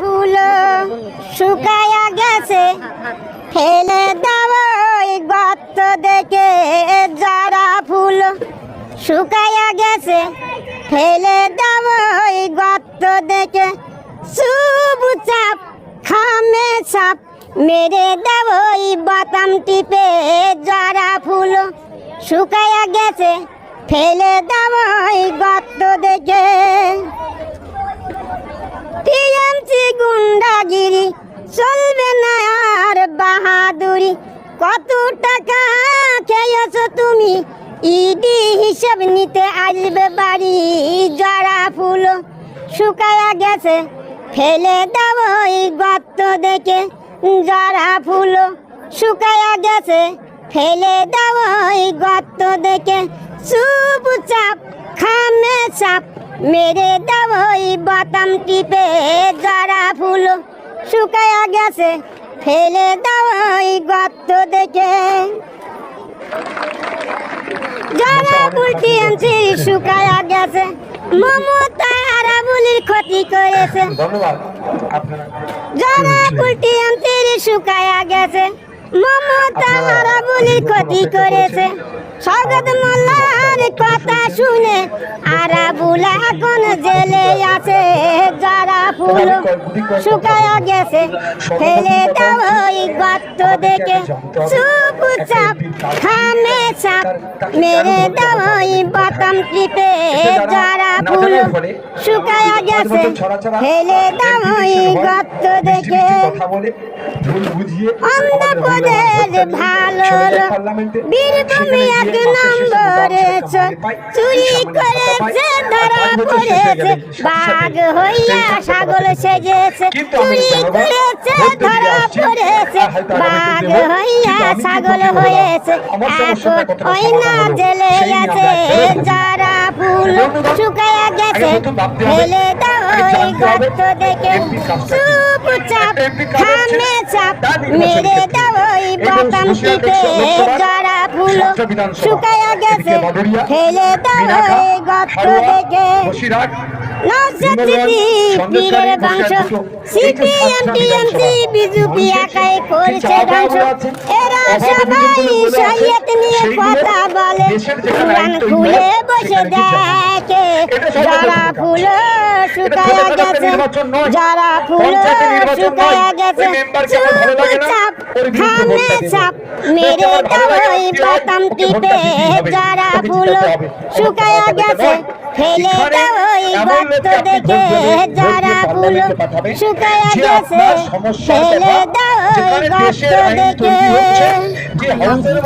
ফুল শুকায়া গেছে। ফেলে দাও ওই গর্ত দেখে, যারা ফুল শুকায়া গেছে। ফেলে দাও ওই গর্ত দেখে শুভ চাপ, খামে চাপ মেরে দাও ওই বাতাম টিপে, যারা ফুল শুকায়া গেছে। ফেলে দাও ওই গর্ত দেখে। গুন্ডাগিরি, চলবে না আর বাহাদুরি। কত টাকা খেয়েছো তুমি? ইডি হিসাব নিতে আসবে বাড়ি যারা ফুল শুকায়া গেছে। ফেলে দাও ওই গর্ত দেখে যারা ফুল শুকায়া গেছে। ফেলে দাও ওই গর্ত দেখে, চুপচাপ, খামে চাপ। মেরে দাও ওই বাতাম টিপে যারা ফুল শুকায়া গেছে ফেলে দাও ওই গর্ত দেখে। যারা বুলটি আনছি শুকায়া গেছে মমতা আরাবুলির ক্ষতি করেছে। আপনারা যারা বুলটি আনছি শুকায়া গেছে মমতা আরাবুলির ক্ষতি করেছে। স্বগত মোল্লার কথা শুনে আর আরাবুল এখন জেলে আছে। ফুল শুকায়া গেছে। ফেলে দাও ওই গর্ত দেখে। চুপচাপ খামে চাপ। মেরে দাও ওই বাতাম টিপে। যারা ফুল শুকায়া গেছে। ফেলে দাও ওই গর্ত দেখে। অন্ধ্রপ্রদেশ ভালো বীরভূমে এক নম্বরে চুরি করেছে ধরা পড়েছে বাঘ হইয়া ছাগল সেজেছে চুরি করেছে ধরা পড়েছে বাঘ হইয়া ছাগল হয়েছে। এখন ওই না জেলে গেছে। যারা ফুল শুকায়া গেছে ফেলে দাও ওই গর্ত দেখে। চুপচাপ খামে চাপ মেরে দাও ওই বাতাম টিপে যারা ফুল শুকায়া গেছে ফেলে দাও ওই গর্ত দেখে। পীরের বংশ সিপিএম টিএমসি বিজেপি একাই করছে ধ্বংস। এরা সবাই শরীয়ত নিয়ে কথা বলে। কোরআন খুলে বসে দেখে। যারা ফুল শুকায়া গেছে। যারা ফুল শুকায়া গেছে। চুপচাপ খামে চাপ। মেরে দাও ওই বাতাম টিপে। যারা ফুল শুকায়া গেছে। দাও ওই গর্ত দেখে যারা ফুল শুকায়া গেছে ফেলে ওই গর্ত দেখে যে হাউসের